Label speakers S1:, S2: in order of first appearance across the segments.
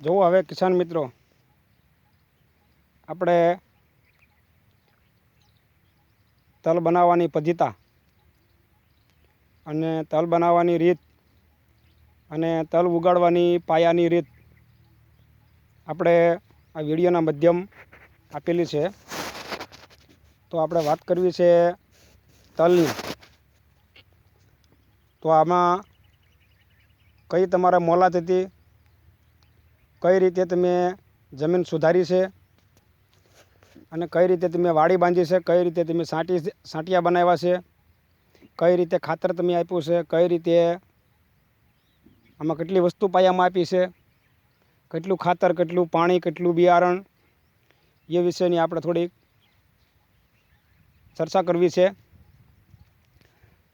S1: જુઓ હવે કિસાન મિત્રો, આપણે તલ બનાવવાની પદ્ધતા અને તલ બનાવવાની રીત અને તલ ઉગાડવાની પાયાની રીત આપણે આ વિડીયોના માધ્યમ આપેલી છે. તો આપણે વાત કરવી છે તલની. તો આમાં કઈ તમારે મોલાત હતી? કઈ રીતે તમે જમીન સુધારી છે અને કઈ રીતે તમે વાડી બાંધી છે, કઈ રીતે તમે સાંટી સાંટિયા બનાવ્યા છે, કઈ રીતે ખાતર તમે આપ્યું છે, કઈ રીતે આમાં કેટલી વસ્તુ પાયામાં આપી છે, કેટલું ખાતર, કેટલું પાણી, કેટલું બિયારણ, એ વિશેની આપણે થોડીક ચર્ચા કરવી છે.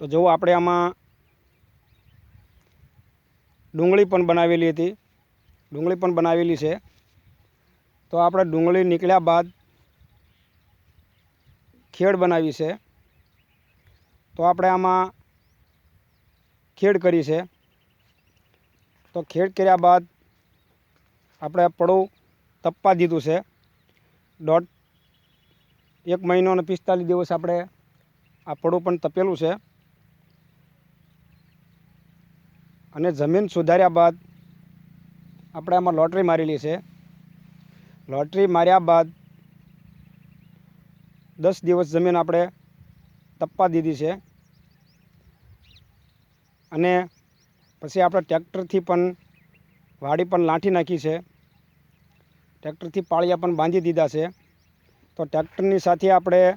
S1: તો જુઓ, આપણે આમાં ડુંગળી પણ બનાવેલી હતી. ડુંગળી પણ બનાવેલી છે. તો આપણે ડુંગળી નીકળ્યા બાદ ખેડ બનાવી છે. તો આપણે આમાં ખેડ કરી છે. તો ખેડ કર્યા બાદ આપણે પડું તપવા દીધું છે. દોઢ એક મહિનો અને પિસ્તાલીસ દિવસ આપણે આ પડું પણ તપેલું છે. અને જમીન સુધાર્યા બાદ આપણે આમાં લોટરી મારેલી છે. લોટરી માર્યા બાદ દસ દિવસ જમીન આપણે તપવા દીધી છે. અને પછી આપણે ટ્રેક્ટરથી પણ વાડી પણ લાંઠી નાખી છે. ટ્રેક્ટરથી પાળિયા પણ બાંધી દીધા છે. તો ટ્રેક્ટરની સાથે આપણે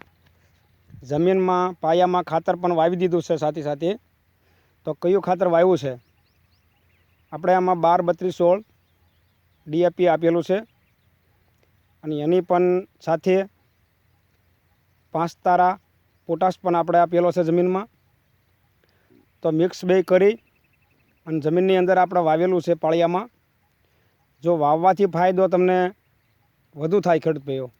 S1: જમીનમાં પાયામાં ખાતર પણ વાવી દીધું છે સાથે સાથે. તો કયું ખાતર વાવ્યું છે? આપણે આમાં બાર, બત્રીસ, સોળ ડીએપી આપેલું છે. અને એની પણ સાથે પાંચ તારા પોટાશ પણ આપણે આપેલો છે જમીનમાં. તો મિક્સ બે કરી અને જમીનની અંદર આપણે વાવેલું છે પાળિયામાં. જો વાવવાથી ફાયદો તમને વધુ થાય ખેડૂત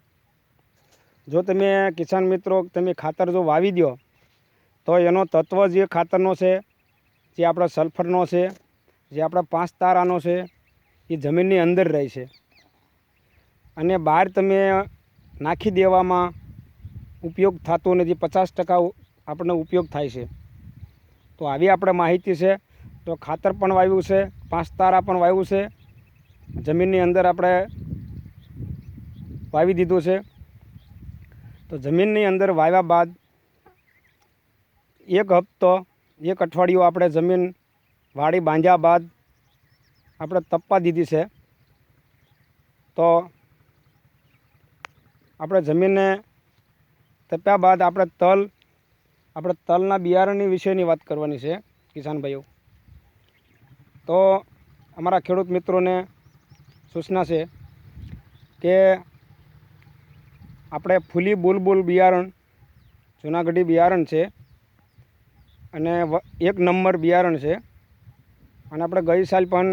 S1: જો તમે કિસાન મિત્રો, તમે ખાતર જો વાવી દો, તો એનો તત્વ જે ખાતરનો છે, જે આપણા સલ્ફરનો છે, જે આપણા પાંચ તારાનો છે એ જમીનની અંદર રહે છે. અને બહાર તમે નાખી દેવામાં ઉપયોગ થતો નથી. પચાસ ટકા આપણને ઉપયોગ થાય છે. તો આવી આપણે માહિતી છે. તો ખાતર પણ વાવ્યું છે, પાંચ તારા પણ વાવ્યું છે. જમીનની અંદર આપણે વાવી દીધું છે. તો જમીનની અંદર વાવ્યા બાદ એક હપ્તો, એક અઠવાડિયું આપણે જમીન વાડી બાંધ્યા બાદ આપણે તપવા દીધી છે. તો આપણે જમીનને તપ્યા બાદ આપણે તલ, આપણે તલના બિયારણની વિશેની વાત કરવાની છે કિસાનભાઈઓ તો અમારા ખેડૂત મિત્રોને સૂચના છે કે આપણે ફૂલી બુલબુલ બિયારણ, જૂનાગઢી બિયારણ છે અને એક નંબર બિયારણ છે. અને આપણે ગઈ સાલ પણ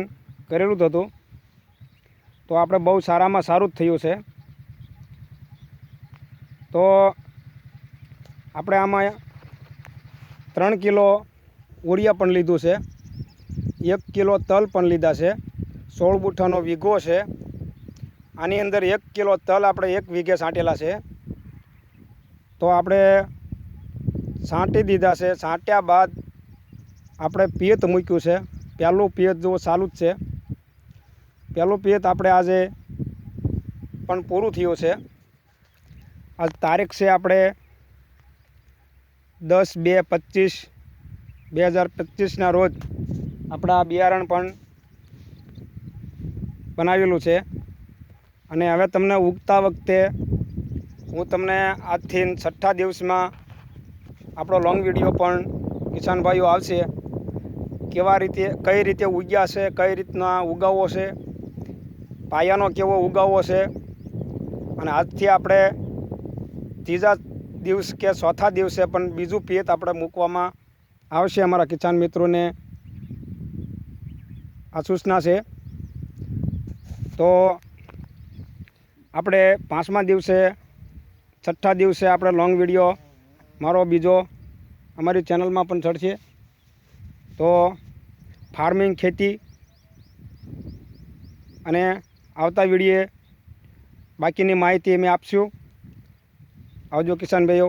S1: કરેલું જ હતું. તો આપણે બહુ સારામાં સારું જ થયું છે. તો આપણે આમાં ત્રણ કિલો ઉડિયા પણ લીધું છે. એક કિલો તલ પણ લીધા છે. સોળ બુઠ્ઠાનો વીઘો છે. આની અંદર એક કિલો તલ આપણે એક વીઘે છાંટેલા છે. તો આપણે છાંટી દીધા છે. સાંટ્યા બાદ આપણે પિયત મૂક્યું છે. પહેલું પિયત જો ચાલુ જ છે. પહેલું પિયત આપણે આજે પણ પૂરું થયું છે. આજ તારીખ છે આપણે દસ બે પચીસ બે હજાર પચીસના રોજ આપણા બિયારણ પણ બનાવેલું છે. અને હવે તમને ઉગતા વખતે હું તમને આજથી છઠ્ઠા દિવસમાં આપણો લોંગ વીડિયો પણ કિસાન આવશે. કેવા રીતે, કઈ રીતે ઉગ્યા છે, કઈ રીતના ઉગાવવો છે પાયાનો કેવો ઉગાવવો છે? અને આજથી આપણે ત્રીજા દિવસ કે ચોથા દિવસે પણ બીજું પિયત આપણે મૂકવામાં આવશે અમારા કિસાન મિત્રોને. આ સૂચના છે. તો આપણે પાંચમા દિવસે, છઠ્ઠા દિવસે આપણે લોંગ વીડિયો મારો બીજો અમારી ચેનલમાં પણ ચડશે. તો ફાર્મિંગ ખેતી અને આવતા વિડીયે બાકીની માહિતી અમે આપશું. આવજો કિસાન ભાઈઓ.